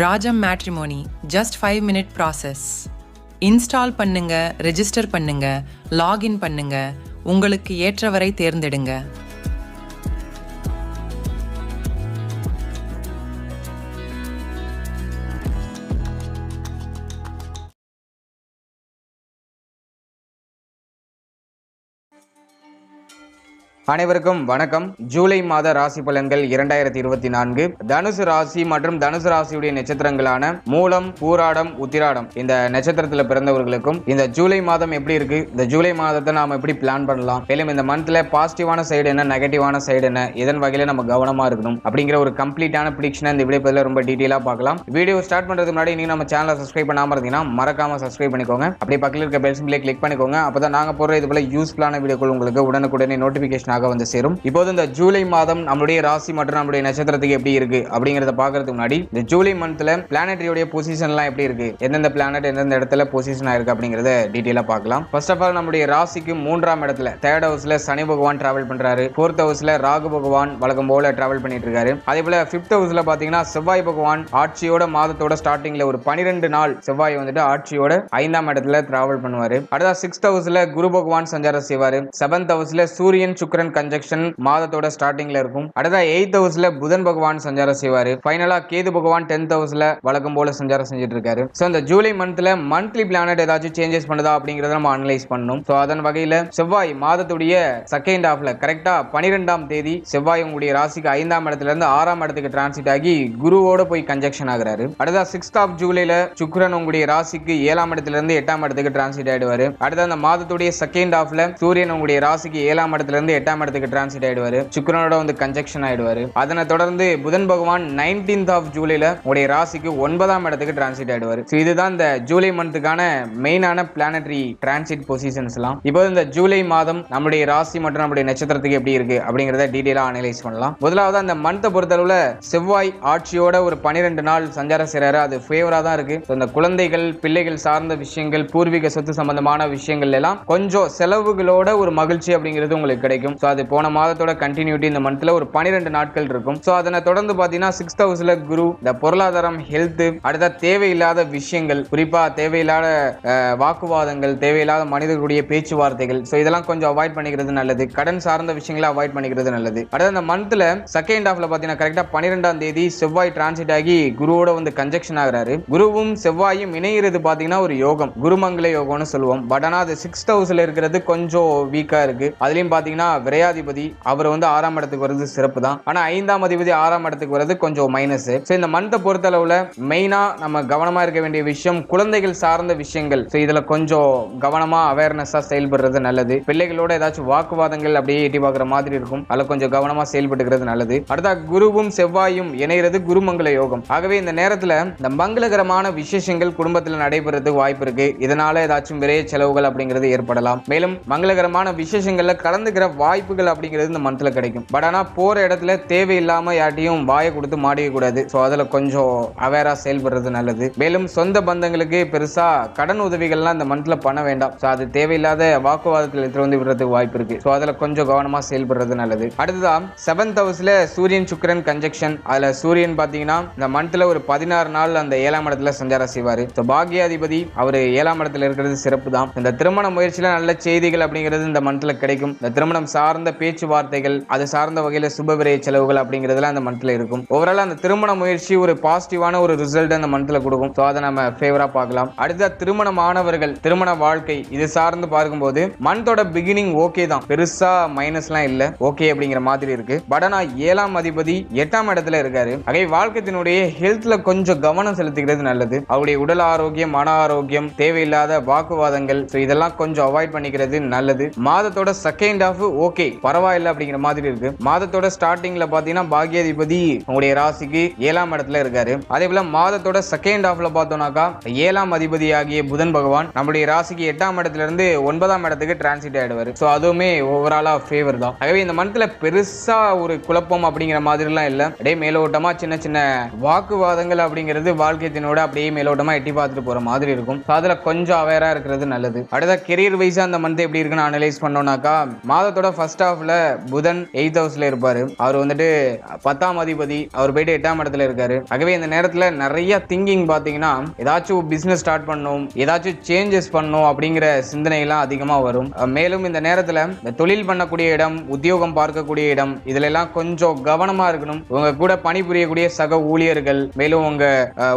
Rajam matrimony just five minute process install பண்ணுங்க register பண்ணுங்க login பண்ணுங்க உங்களுக்கு ஏற்றவரை தேர்ந்தெடுங்க. அனைவருக்கும் வணக்கம். ஜூலை மாத ராசி பலன்கள் இரண்டாயிரத்தி இருபத்தி நான்கு. தனுசு ராசி மற்றும் தனுசு ராசியுடைய நட்சத்திரங்களான மூலம் பூராடம் உத்திராடம். இந்த நட்சத்திரத்துல பிறந்தவர்களுக்கும் இந்த ஜூலை மாதம் எப்படி இருக்கு? இந்த ஜூலை மாதத்தை நாம எப்படி பிளான் பண்ணலாம்? மேலும் இந்த மந்த்ல பாசிட்டிவான சைடு என்ன நெகட்டிவான சைடு என்ன இதன் வகையில நம்ம கவனமா இருக்கணும்? அப்படிங்கிற ஒரு கம்ப்ளீட்டான பிடிக்ஷனை இந்த வீடியோ பதில ரொம்ப டீட்டெயிலா பார்க்கலாம். வீடியோ ஸ்டார்ட் பண்றதுக்கு முன்னாடி நீங்க நம்ம சேனலை சப்ஸ்கிரைப் பண்ணாம இருந்தீங்கன்னா மறக்காம சப்ஸ்கிரைப் பண்ணிக்கோங்க. அப்படியே பக்கத்தில் இருக்க பெல் சிம்பிளை கிளிக் பண்ணிக்கோங்க. அப்பதான் நாங்க போற இது போல யூஸ்ஃபுல்லான வீடியோக்கள் உங்களுக்கு உடனுக்குடனே நோட்டிபிகேஷனாக வந்து சேரும். இப்போது இந்த ஜூலை மாதம் நம்மளுடைய ராசி மற்றும் நம்மளுடைய நட்சத்திரத்துக்கு எப்படி இருக்கு அப்படிங்கறத பாக்குறதுக்கு முன்னாடி இந்த ஜூலை மந்த்ல பிளானட்டரியோட பொசிஷன்லாம் எப்படி இருக்கு? எந்தெந்த பிளானட் எந்தெந்த இடத்துல பொசிஷன் ஆயிருக்கு அப்படிங்கறத டீட்டெயிலா பார்க்கலாம். ஃபர்ஸ்ட் ஆஃப் ஆல் நம்மளுடைய ராசிக்கு மூன்றாம் இடத்துல தேர்ட் ஹவுஸ்ல சனி பகவான் டிராவல் பண்றாரு. ஃபோர்த் ஹவுஸ்ல ராகு பகவான் வழக்கம் போல டிராவல் பண்ணிட்டு இருக்காரு. அதே போல பிப்த் ஹவுஸ்ல பாத்தீங்கன்னா செவ்வாய் பகவான் ஆட்சியோட மாதத்தோட ஸ்டார்டிங்ல ஒரு பனிரெண்டு நாள் செவ்வாய் வந்துட்டு ஆட்சியோட ஐந்தாம் இடத்துல டிராவல் பண்ணுவாரு. அடுத்த சிக்ஸ்த் ஹவுஸ்ல குரு பகவான் சஞ்சாரம் செய்வாரு. செவன்த் ஹவுஸ்ல சூரியன் சுக்கிரன் கன்ஜெக்ஷன் மாதத்தோட ஸ்டார்டிங்ல இருக்கும். அடுத்த எயித் ஹவுஸ்ல புதன் பகவான் சஞ்சாரம் செய்வாரு. ஃபைனலா கேது பகவான் டென்த் ஹவுஸ்ல வழக்கம் போல சஞ்சாரம் செஞ்சுட்டு இருக்காரு சோ இந்த ஜூலை மந்த்ல மந்த்லி பிளானட் ஏதாச்சும் சேஞ்சஸ் பண்ணுதா அப்படிங்கறத நம்ம அனலைஸ் பண்ணணும் ஸோ அதன் வகையில செவ்வாய் மாதத்துடைய செகண்ட் ஹாஃப்ல கரெக்டா பனிரெண்டாம் தேதி செவ்வாய் உங்களுடைய ராசிக்கு ஐந்தாம் இடத்துல இருந்து ஆறாம் இடத்துக்கு டிரான்சிட் ஆகி குருவோட போய் கன்ஜெக்ஷன் ஆகிறாரு. அடுத்த சிக்ஸ்த் ஆஃப் ஜூலைல சுக்ரன் உங்களுடைய ராசிக்கு ஏழாம் இடத்துல இருந்து எட்டாம் இடத்துக்கு டிரான்சிட் ஆயிடுவாரு. அடுத்த அந்த மாதத்துடைய செகண்ட் ஹாஃப்ல சூரியன் உங்களுடைய ராசிக்கு ஏழாம் இடத்துல இருந்து எட்டாம் இடத்துக்கு டிரான்சிட் ஆயிடுவாரு. சுக்கரனோட வந்து கன்ஜெக்ஷன் ஆயிடுவாரு. அதனை தொடர்ந்து புதன் பகவான் நைன்டீன்த் ஆஃப் ஜூலைல உடைய ராசிக்கு ஒன்பதாம் இடத்துக்கு டிரான்சிட் ஆயிடுவாரு. ஸோ இதுதான் இந்த ஜூலை மந்த்துக்கான மெயினான பிளானட்டரி டிரான்சிட் பொசிஷன்ஸ்லாம் இப்போ இந்த ஜூலை மாதம் நம்முடைய ராசி மற்றும் நம்முடைய நட்சத்திரத்துக்கு எப்படி இருக்கு அப்படிங்கறத டீடைலா அனலைஸ் பண்ணலாம். முதலாவது அந்த மந்த்தை பொறுத்தளவுல செவ்வாய் ஆட்சியோட ஒரு பனிரெண்டு நாள் சஞ்சாரம் செய்யறாரு அது ஃபேவரா தான் இருக்கு. அந்த இந்த குழந்தைகள் பிள்ளைகள் சார்ந்த விஷயங்கள் பூர்வீக சொத்து சம்பந்தமான விஷயங்கள் எல்லாம் கொஞ்சம் செலவுகளோட ஒரு மகிழ்ச்சி அப்படிங்கிறது உங்களுக்கு கிடைக்கும். ஸோ அது போன மாதத்தோட கண்டினியூட்டி இந்த மந்த்ல ஒரு பன்னிரெண்டு நாட்கள் இருக்கும். ஸோ அதனை தொடர்ந்து பார்த்தீங்கன்னா சிக்ஸ்த் ஹவுஸ்ல குரு இந்த பொருளாதாரம் ஹெல்த் அடுத்த தேவையில்லாத விஷயங்கள் குறிப்பாக தேவையில்லாத வாக்குவாதங்கள் தேவையில்லாத மனிதர்களுடைய பேச்சுவார்த்தைகள். ஸோ இதெல்லாம் கொஞ்சம் அவாய்ட் பண்ணிக்கிறது நல்லது. கடன் சார்ந்த விஷயங்களை அவாய்ட் பண்ணிக்கிறது நல்லது. அடுத்த அந்த மந்த்ல செகண்ட் ஹாஃப்ல பார்த்தீங்கன்னா கரெக்டாக பன்னிரெண்டாம் தேதி செவ்வாய் டிரான்சிட் ஆகி குருவோட வந்து கன்ஜெக்ஷன் ஆகிறாரு. குருவும் செவ்வாயும் இணையிறது பார்த்தீங்கன்னா ஒரு யோகம். குருமங்கல யோகம்னு சொல்லுவோம். பட் ஆனால் அது சிக்ஸ்த் ஹவுஸ்ல இருக்கிறது கொஞ்சம் வீக்காக இருக்கு. அதுலேயும் பார்த்தீங்கன்னா விரையாதிபதி அவர் வந்து ஆறாம் இடத்துக்கு வருது சிறப்பு தான் ஆனால் ஐந்தாம் அதிபதி ஆறாம் இடத்துக்கு வருது கொஞ்சம் மைனஸ் ஸோ இந்த மந்த்தை பொறுத்தளவுல மெயினா நம்ம கவனமா இருக்க வேண்டிய விஷயம் குழந்தைகள் சார்ந்த விஷயங்கள். ஸோ இதுல கொஞ்சம் கவனமா அவேர்னஸா செயல்படுறது நல்லது. பிள்ளைகளோட ஏதாச்சும் வாக்குவாதங்கள் அப்படியே எட்டி பார்க்குற மாதிரி இருக்கும். அதில் கொஞ்சம் கவனமா செயல்பட்டுக்கிறது நல்லது. அடுத்த குருவும் செவ்வாயும் இணைகிறது குருமங்கல யோகம். ஆகவே இந்த நேரத்துல இந்த மங்களகரமான விசேஷங்கள் குடும்பத்தில் நடைபெறதுக்கு வாய்ப்பு இருக்கு. இதனால ஏதாச்சும் விரைய செலவுகள் அப்படிங்கிறது ஏற்படலாம். மேலும் மங்களகரமான விசேஷங்கள்ல கலந்துக்கிற வாய்ப்புகள் அப்படிங்கிறது இந்த மந்தில் கிடைக்கும். பட் ஆனால் போகிற இடத்துல தேவையில்லாமல் யார்ட்டையும் வாயை கொடுத்து மாடிக்கக்கூடாது ஸோ அதில் கொஞ்சம் அவேராக செயல்படுறது நல்லது. மேலும் சொந்த பந்தங்களுக்கு பெருசாக கடன் உதவிகள்லாம் இந்த மந்தில் பண்ண வேண்டாம். ஸோ அது தேவையில்லாத வாக்குவாதத்தில் எடுத்து வந்து விடுறதுக்கு வாய்ப்பு இருக்கு. ஸோ அதில் கொஞ்சம் கவனமாக செயல்படுறது நல்லது. அடுத்ததான் செவன்த் ஹவுஸில் சூரியன் சுக்கரன் கன்ஜெக்ஷன் அதில் சூரியன் பார்த்தீங்கன்னா இந்த மந்தில் ஒரு பதினாறு நாள் அந்த ஏழாம் இடத்துல சஞ்சாரம் செய்வார். ஸோ பாக்யாதிபதி அவர் ஏழாம் இடத்துல இருக்கிறது சிறப்பு தான் இந்த திருமண முயற்சியில் நல்ல செய்திகள் அப்படிங்கிறது இந்த மந்தில் கிடைக்கும். இந்த திருமணம் சார் சார்ந்த பேச்சுவார்த்தைகள் அது சார்ந்த வகையில் சுபவிரைய செலவுகள் அப்படிங்கிறதுலாம் அந்த மந்த்ல இருக்கும். ஓவரால் அந்த திருமண முயற்சி ஒரு பாசிட்டிவான ஒரு ரிசல்ட் அந்த மந்த்ல கொடுக்கும். ஸோ அதை நம்ம ஃபேவராக பார்க்கலாம். அடுத்த திருமணமானவர்கள் திருமண வாழ்க்கை இது சார்ந்து பார்க்கும்போது மந்தோட பிகினிங் ஓகே தான். பெருசாக மைனஸ்லாம் இல்லை. ஓகே அப்படிங்கிற மாதிரி இருக்கு. பட் ஆனால் ஏழாம் அதிபதி எட்டாம் இடத்துல இருக்காரு. அதே வாழ்க்கையினுடைய ஹெல்த்ல கொஞ்சம் கவனம் செலுத்துகிறது நல்லது. அவருடைய உடல் ஆரோக்கியம் மன ஆரோக்கியம் தேவையில்லாத வாக்குவாதங்கள் ஸோ இதெல்லாம் கொஞ்சம் அவாய்ட் பண்ணிக்கிறது நல்லது. மாதத்தோட செகண்ட் ஆஃப் ஓகே ஓகே பரவாயில்ல அப்படிங்கிற மாதிரி இருக்கு. மாதத்தோட ஸ்டார்டிங்ல பாத்தீங்கன்னா பாக்யாதிபதி உங்களுடைய ராசிக்கு ஏழாம் இடத்துல இருக்காரு. அதே போல மாதத்தோட செகண்ட் ஹாஃப்ல பார்த்தோம்னாக்கா ஏழாம் அதிபதி ஆகிய புதன் பகவான் நம்முடைய ராசிக்கு எட்டாம் இடத்துல இருந்து ஒன்பதாம் இடத்துக்கு டிரான்சிட் ஆயிடுவாரு. ஸோ அதுவுமே ஓவராலா ஃபேவர் தான். ஆகவே இந்த மந்த்ல பெருசா ஒரு குழப்பம் அப்படிங்கிற மாதிரிலாம் இல்லை. அப்படியே மேலோட்டமா சின்ன சின்ன வாக்குவாதங்கள் அப்படிங்கிறது வாழ்க்கையத்தினோட அப்படியே மேலோட்டமா எட்டி பார்த்துட்டு போற மாதிரி இருக்கும். அதுல கொஞ்சம் அவேரா இருக்கிறது நல்லது. அடுத்த கெரியர் வைஸா அந்த மந்த் எப்படி இருக்குன்னு அனலைஸ் பண்ணோம்னாக்கா மாதத்தோட ஃபர்ஸ்ட் ஹாஃப்ல புதன் எயித் ஹவுஸ்ல இருப்பாரு. அவர் வந்துட்டு பத்தாம் அதிபதி. அவர் போயிட்டு எட்டாம் இடத்துல இருக்காரு. ஆகவே இந்த நேரத்துல நிறைய திங்கிங் பாத்தீங்கன்னா ஏதாச்சும் பிசினஸ் ஸ்டார்ட் பண்ணும் ஏதாச்சும் சேஞ்சஸ் பண்ணணும் அப்படிங்கிற சிந்தனை எல்லாம் அதிகமா வரும். மேலும் இந்த நேரத்துல இந்த தொழில் பண்ணக்கூடிய இடம் உத்தியோகம் பார்க்கக்கூடிய இடம் இதுல எல்லாம் கொஞ்சம் கவனமா இருக்கணும். உங்க கூட பணிபுரியக்கூடிய சக ஊழியர்கள் மேலும் உங்க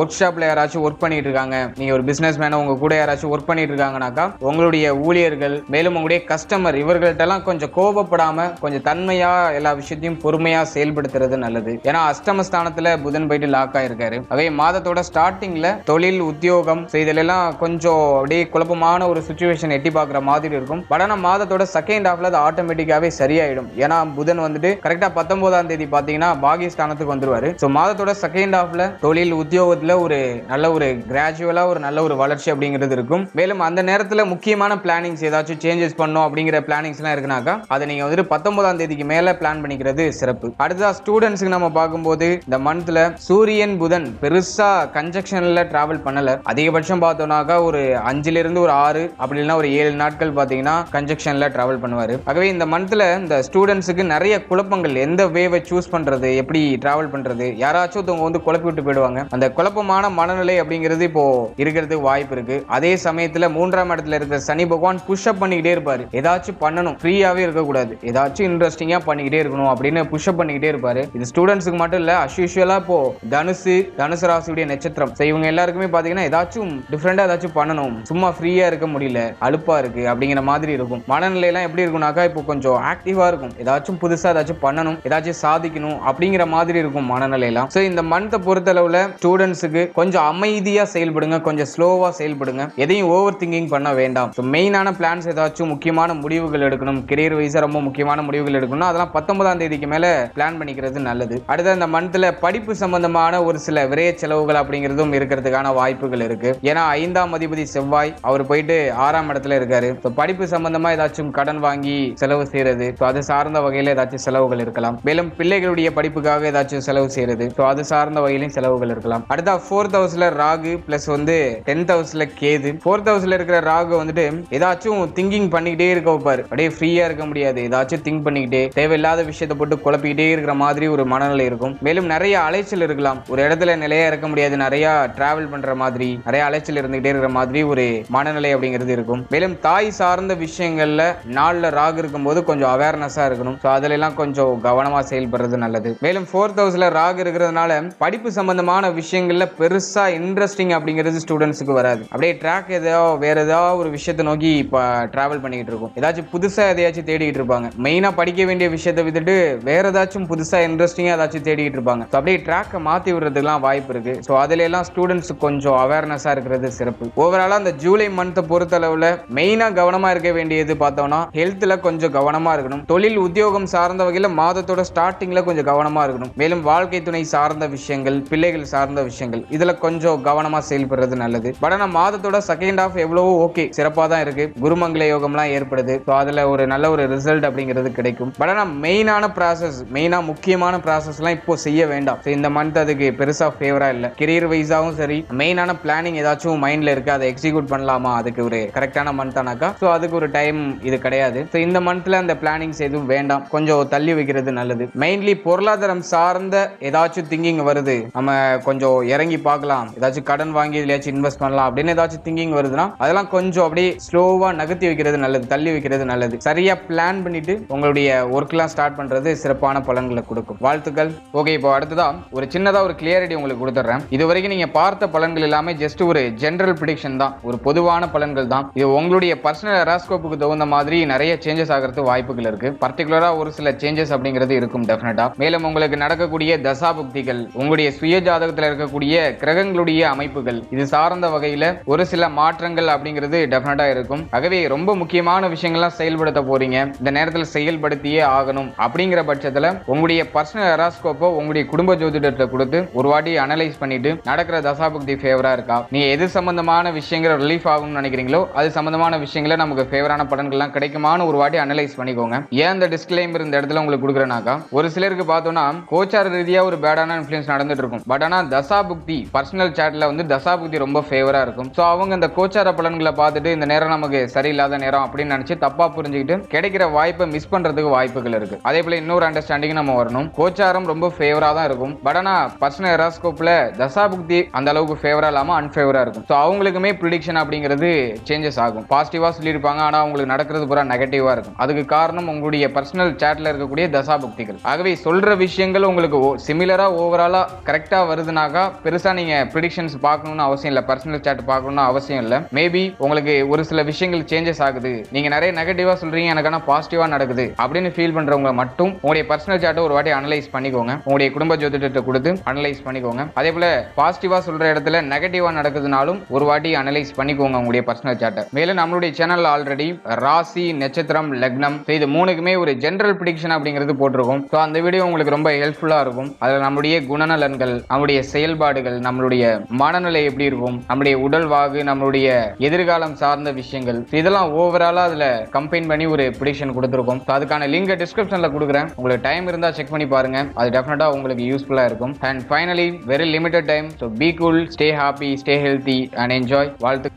ஒர்க் ஷாப்ல யாராச்சும் ஒர்க் பண்ணிட்டு இருக்காங்க. நீங்க ஒரு பிசினஸ் மேன உங்க கூட யாராச்சும் ஒர்க் பண்ணிட்டு இருக்காங்கனாக்கா உங்களுடைய ஊழியர்கள் மேலும் உங்களுடைய கஸ்டமர் இவர்கள்ட்ட எல்லாம் கொஞ்சம் கோபப்படாம கொஞ்சம் தன்மையா எல்லா விஷயத்தையும் பொறுமையா செயல்படுத்துறது நல்லது. ஏன்னா அஷ்டமஸ்தானத்துல புதன் போயிட்டு லாக் ஆயிருக்காரு. அதே மாதத்தோட ஸ்டார்டிங்ல தொழில் உத்தியோகம் செய்தலெல்லாம் எல்லாம் கொஞ்சம் அப்படியே குழப்பமான ஒரு சுச்சுவேஷன் எட்டி பார்க்குற மாதிரி இருக்கும். பட் ஆனா மாதத்தோட செகண்ட் ஹாஃப்ல அது ஆட்டோமேட்டிக்காவே சரியாயிடும். ஏன்னா புதன் வந்துட்டு கரெக்டா பத்தொன்பதாம் தேதி பாத்தீங்கன்னா பாகிஸ்தானத்துக்கு வந்துருவாரு. ஸோ மாதத்தோட செகண்ட் ஹாஃப்ல தொழில் உத்தியோகத்துல ஒரு நல்ல ஒரு கிராஜுவலா ஒரு நல்ல ஒரு வளர்ச்சி அப்படிங்கிறது இருக்கும். மேலும் அந்த நேரத்துல முக்கியமான பிளானிங்ஸ் ஏதாச்சும் சேஞ்சஸ் பண்ணும் அப்படிங்கிற பிளானிங்ஸ் எல்லாம் இருக்குனாக்கா அதை நீங்க வந்துட்டு பத்தொன்பதாம் தேதிக்கு மேல பிளான் பண்ணிக்கிறது சிறப்பு. அடுத்ததா ஸ்டூடெண்ட்ஸ்க்கு நம்ம பார்க்கும்போது இந்த மந்த்ல சூரியன் புதன் பெருசா கன்ஜெக்ஷன்ல டிராவல் பண்ணல. அதிகபட்சம் பார்த்தோம்னாக்கா ஒரு அஞ்சுல இருந்து ஒரு ஆறு அப்படி இல்லைன்னா ஒரு ஏழு நாட்கள் பார்த்தீங்கன்னா கன்ஜெக்ஷன்ல டிராவல் பண்ணுவார். ஆகவே இந்த மந்த்ல இந்த ஸ்டூடெண்ட்ஸுக்கு நிறைய குழப்பங்கள் எந்த வேவை சூஸ் பண்றது எப்படி டிராவல் பண்றது யாராச்சும் ஒருத்தவங்க வந்து குழப்பி விட்டு போயிடுவாங்க. அந்த குழப்பமான மனநிலை அப்படிங்கிறது இப்போ இருக்கிறதுக்கு வாய்ப்பு இருக்கு. அதே சமயத்துல மூன்றாம் இடத்துல இருக்கிற சனி பகவான் புஷ் அப் பண்ணிக்கிட்டே இருப்பாரு. ஏதாச்சும் பண்ணணும் ஃப்ரீயாவே இருக்கக்கூடாது. ஏதாச்சும் இன்ட்ரெஸ்டிங்காக பண்ணிக்கிட்டே இருக்கணும் அப்படின்னு புஷ்அப் பண்ணிக்கிட்டே இருப்பாரு. இது ஸ்டூடெண்ட்ஸுக்கு மட்டும் இல்லை அஸ்யூஷுவலாக இப்போ தனுசு தனுசு ராசியுடைய நட்சத்திரம். ஸோ இவங்க எல்லாருக்குமே பார்த்தீங்கன்னா ஏதாச்சும் டிஃப்ரெண்டாக ஏதாச்சும் பண்ணணும். சும்மா ஃப்ரீயாக இருக்க முடியல அழுப்பாக இருக்கு அப்படிங்கிற மாதிரி இருக்கும். மனநிலை எல்லாம் எப்படி இருக்கும்னாக்கா இப்போ கொஞ்சம் ஆக்டிவாக இருக்கும். ஏதாச்சும் புதுசாக ஏதாச்சும் பண்ணணும் ஏதாச்சும் சாதிக்கணும் அப்படிங்கிற மாதிரி இருக்கும் மனநிலை எல்லாம் ஸோ இந்த மந்த்தை பொறுத்தளவில் ஸ்டூடெண்ட்ஸுக்கு கொஞ்சம் அமைதியாக செயல்படுங்க கொஞ்சம் ஸ்லோவாக செயல்படுங்க. எதையும் ஓவர் திங்கிங் பண்ண வேண்டாம். ஸோ மெயினான பிளான்ஸ் ஏதாச்சும் முக்கியமான முடிவுகள் எடுக்கணும். கெரியர் வைஸ் ரொம்ப முக்கியமான முடிவுகள் எடுக்கணும் அதெல்லாம் பத்தொன்பதாம் தேதிக்கு மேலே பிளான் பண்ணிக்கிறது நல்லது. அடுத்த இந்த மந்த்ல படிப்பு சம்பந்தமான ஒரு சில விரைய செலவுகள் அப்படிங்கிறதும் இருக்கிறதுக்கான வாய்ப்புகள் இருக்கு. ஏன்னா ஐந்தாம் அதிபதி செவ்வாய் அவர் போயிட்டு ஆறாம் இடத்துல இருக்காரு. ஸோ படிப்பு சம்பந்தமா ஏதாச்சும் கடன் வாங்கி செலவு செய்யறது ஸோ அது சார்ந்த வகையில ஏதாச்சும் செலவுகள் இருக்கலாம். மேலும் பிள்ளைகளுடைய படிப்புக்காக ஏதாச்சும் செலவு செய்யறது ஸோ அது சார்ந்த வகையிலும் செலவுகள் இருக்கலாம். அடுத்தா ஃபோர்த் ஹவுஸ்ல ராகு பிளஸ் வந்து டென்த் ஹவுஸ்ல கேது. ஃபோர்த் ஹவுஸ்ல இருக்கிற ராகு வந்துட்டு ஏதாச்சும் திங்கிங் பண்ணிக்கிட்டே இருக்க வைப்பாரு. அப்படியே ஃப்ரீயா இருக்க முடியாது. ஏதாச்சும் திங்க் பண்ணிக்கிட்டே தேவையில்லாத விஷயத்தை போட்டு குழப்பிக்கிட்டே இருக்கிற மாதிரி ஒரு மனநிலை இருக்கும். மேலும் நிறைய அலைச்சல் இருக்கலாம். ஒரு இடத்துல நிலையா இருக்க முடியாது. நிறைய டிராவல் பண்ற மாதிரி நிறைய அலைச்சல் இருந்துகிட்டே இருக்கிற மாதிரி ஒரு மனநிலை அப்படிங்கிறது இருக்கும். மேலும் தாய் சார்ந்த விஷயங்கள்ல நாள்ல ராகு இருக்கும்போது கொஞ்சம் அவேர்னஸா இருக்கணும். ஸோ அதுல எல்லாம் கொஞ்சம் கவனமா செயல்படுறது நல்லது. மேலும் ஃபோர்த் ஹவுஸ்ல ராகு இருக்கிறதுனால படிப்பு சம்பந்தமான விஷயங்கள்ல பெருசா இன்ட்ரெஸ்டிங் அப்படிங்கிறது ஸ்டூடெண்ட்ஸுக்கு வராது. அப்படியே ட்ராக் ஏதோ வேற ஏதாவது ஒரு விஷயத்தை நோக்கி இப்போ டிராவல் பண்ணிக்கிட்டு இருக்கும். ஏதாச்சும் புதுசா எதையாச்சும் தேடிக்கிட்டு இருப்பாங்க மெயினா படிக்க வேண்டிய விஷயத்தை விட்டுட்டு வேற ஏதாச்சும் புதுசா இன்ட்ரெஸ்டிங்கா ஏதாச்சும் தேடிக்கிட்டு இருப்பாங்க ஸோ அப்படியே ட்ராக்கை மாத்தி விடுறதுக்குலாம் வாய்ப்பு இருக்கு. ஸோ அதுல எல்லாம் ஸ்டூடெண்ட்ஸ் கொஞ்சம் அவேர்னஸா இருக்கிறது சிறப்பு. ஓவராலா அந்த ஜூலை மந்த்தை பொறுத்தளவுல மெயினா கவனமா இருக்க வேண்டியது பார்த்தோம்னா ஹெல்த்ல கொஞ்சம் கவனமா இருக்கணும். தொழில் உத்தியோகம் சார்ந்த வகையில மாதத்தோட ஸ்டார்டிங்ல கொஞ்சம் கவனமா இருக்கணும். மேலும் வாழ்க்கை துணை சார்ந்த விஷயங்கள் பிள்ளைகள் சார்ந்த விஷயங்கள் இதுல கொஞ்சம் கவனமா செயல்படுறது நல்லது. பட் ஆனா மாதத்தோட செகண்ட் ஹாஃப் எவ்வளவோ ஓகே சிறப்பா தான் இருக்கு. குருமங்கள யோகம்லாம் ஏற்படுது. ஸோ அதுல ஒரு நல்ல ஒரு ரிசல்ட் அப்படிங்கிறது கிடைக்கும். பட் ஆனால் மெயினான ப்ராசஸ் மெயினா முக்கியமான ப்ராசஸ்லாம் இப்போ செய்ய வேண்டாம். இந்த மந்த் அதுக்கு பெருசா ஃபேவரா இல்ல. கெரியர் வைஸாவும் சரி மெயினான பிளானிங் ஏதாச்சும் மைண்ட்ல இருக்கு அதை எக்ஸிக்யூட் பண்ணலாமா? அதுக்கு ஒரு கரெக்டான மந்த்தானாக்கா ஸோ அதுக்கு ஒரு டைம் இது கிடையாது. ஸோ இந்த மந்த்ல அந்த பிளானிங்ஸ் எதுவும் வேண்டாம். கொஞ்சம் தள்ளி வைக்கிறது நல்லது. மெயின்லி பொருளாதாரம் சார்ந்த ஏதாச்சும் திங்கிங் வருது. நம்ம கொஞ்சம் இறங்கி பார்க்கலாம். ஏதாச்சும் கடன் வாங்கி இதுலயாச்சும் இன்வெஸ்ட் பண்ணலாம் அப்படின்னு ஏதாச்சும் திங்கிங் வருதுன்னா அதெல்லாம் கொஞ்சம் அப்படியே ஸ்லோவாக நகர்த்தி வைக்கிறது நல்லது தள்ளி வைக்கிறது நல்லது. சரியா பிளான் பண்ணிட்டு உங்களுடைய ஒர்க்லாம் ஸ்டார்ட் பண்றது சிறப்பான பலன்களை கொடுக்கும். வாழ்த்துக்கள். ஓகே இப்போ அடுத்ததான் ஒரு சின்னதாக ஒரு கிளியரிட்டி உங்களுக்கு கொடுத்துட்றேன். இது வரைக்கும் நீங்கள் பார்த்த பலன்கள் எல்லாமே ஜஸ்ட் ஒரு ஜென்ரல் ப்ரிடிக்ஷன் தான். ஒரு பொதுவான பலன்கள் தான். இது உங்களுடைய பர்சனல் ஹெராஸ்கோப்புக்கு தகுந்த மாதிரி நிறைய சேஞ்சஸ் ஆகிறது வாய்ப்புகள் இருக்கு. பர்டிகுலரா ஒரு சில சேஞ்சஸ் அப்படிங்கிறது இருக்கும் டெஃபினட்டா மேலும் உங்களுக்கு நடக்கக்கூடிய தசாபுக்திகள் உங்களுடைய சுய ஜாதகத்தில் இருக்கக்கூடிய கிரகங்களுடைய அமைப்புகள் இது சார்ந்த வகையில ஒரு சில மாற்றங்கள் அப்படிங்கிறது டெஃபினட்டா இருக்கும். ஆகவே ரொம்ப முக்கியமான விஷயங்கள்லாம் செயல்படுத்த போறீங்க. இந்த நேரத்தில் செயல்படுத்தியே ஆகணும். அப்படிங்கிற பட்சத்தில் உங்களுடைய பர்சனல் ஹெராஸ்கோப்போ உங்களுடைய குடும்ப ஜோதிடத்தை கொடுத்து ஒரு வாட்டி அனலைஸ் பண்ணிட்டு நடக்கிற தசாபக்தி ஃபேவரா இருக்கா? நீங்க எது சம்பந்தமான விஷயங்கள் ரிலீஃப் ஆகும்னு நினைக்கிறீங்களோ அது சம்பந்தமான விஷயங்களை நமக்கு ஃபேவரான பலன்கள்லாம் கிடைக்குமான்னு ஒரு வாட்டி அனலைஸ் பண்ணிக்கோங்க. ஏன் அந்த டிஸ்கிளைமர் இந்த இடத்துல உங்களுக்கு கொடுக்குறேனாக்கா ஒரு சிலருக்கு பார்த்தோம்னா கோச்சார ரீதியாக ஒரு பேடான இன்ஃப்ளூயன்ஸ் நடந்துட்டு இருக்கும். பட் ஆனால் தசாபுக்தி பர்சனல் சேட்டில் வந்து தசாபுக்தி ரொம்ப ஃபேவராக இருக்கும். ஸோ அவங்க இந்த கோச்சார பலன்களை பார்த்துட்டு இந்த நேரம் நமக்கு சரியில்லாத நேரம் அப்படின்னு நினச்சி தப்பாக புரிஞ்சுக்கிட்டு கிடைக்கிற வாய்ப்பை மிஸ் பண்றதுக்கு வாய்ப்புகள் இருக்கு. அதே போல இன்னொரு அண்டர்ஸ்டாண்டிங் நம்ம வரணும். கோச்சாரம் ரொம்ப ஃபேவரா தான் இருக்கும். பட் ஆனா பர்சனல் எராஸ்கோப்ல தசாபுக்தி அந்த அளவுக்கு ஃபேவரா இல்லாம அன்ஃபேவரா இருக்கும். ஸோ அவங்களுக்குமே ப்ரிடிக்ஷன் அப்படிங்கிறது சேஞ்சஸ் ஆகும். பாசிட்டிவா சொல்லியிருப்பாங்க. ஆனா அவங்களுக்கு நடக்கிறது பூரா நெகட்டிவா இருக்கும். அதுக்கு காரணம் உங்களுடைய பர்சனல் சாட்ல இருக்கக்கூடிய தசாபுக்திகள். ஆகவே சொல்ற விஷயங்கள் உங்களுக்கு சிமிலரா ஓவராலா கரெக்டா வருதுனாக்கா பெருசா நீங்க ப்ரிடிக்ஷன்ஸ் பார்க்கணும்னு அவசியம் இல்லை. பர்சனல் சாட் பார்க்கணும்னு அவசியம் இல்லை. மேபி உங்களுக்கு ஒரு சில விஷயங்கள் சேஞ்சஸ் ஆகுது. நீங்க நிறைய நெகட்டிவா சொல்றீங்க. எனக்கு ஆனால் பாசிட்டிவாக நடக்குது அப்படின்னு ஃபீல் பண்ணுறவங்க மட்டும் உங்களுடைய பர்சனல் சார்ட்டை ஒரு வாட்டி அனலைஸ் பண்ணிக்கோங்க. உங்களுடைய குடும்ப ஜோதிடத்தை கொடுத்து அனலைஸ் பண்ணிக்கோங்க. அதே போல் பாசிட்டிவாக சொல்கிற இடத்துல நெகட்டிவாக நடக்குதுனாலும் ஒரு வாட்டி அனலைஸ் பண்ணிக்கோங்க உங்களுடைய பர்சனல் சார்ட்டை மேலும் நம்மளுடைய சேனல் ஆல்ரெடி ராசி நட்சத்திரம் லக்னம். இது மூணுக்குமே ஒரு ஜென்ரல் ப்ரிடிக்ஷன் அப்படிங்கிறது போட்டிருக்கோம். ஸோ அந்த வீடியோ உங்களுக்கு ரொம்ப ஹெல்ப்ஃபுல்லாக இருக்கும். அதில் நம்முடைய குணநலன்கள் நம்முடைய செயல்பாடுகள் நம்மளுடைய மனநிலை எப்படி இருக்கும் நம்முடைய உடல் வாகு நம்மளுடைய எதிர்காலம் சார்ந்த விஷயங்கள். இதெல்லாம் ஓவராலாக அதில் கம்பைன் பண்ணி ஒரு ப்ரிடிக்ஷன் கொடுத்துருக்கோம். ஸோ அதுக்கான லிங்க் டிஸ்கிரிப்ஷனில் கொடுக்குறேன். உங்களுக்கு டைம் இருந்தா செக் பண்ணி பாருங்க. அது டெஃபினட்டாக உங்களுக்கு யூஸ்ஃபுல்லா இருக்கும். And finally very limited time so be cool stay happy stay healthy and enjoy வாழ்த்து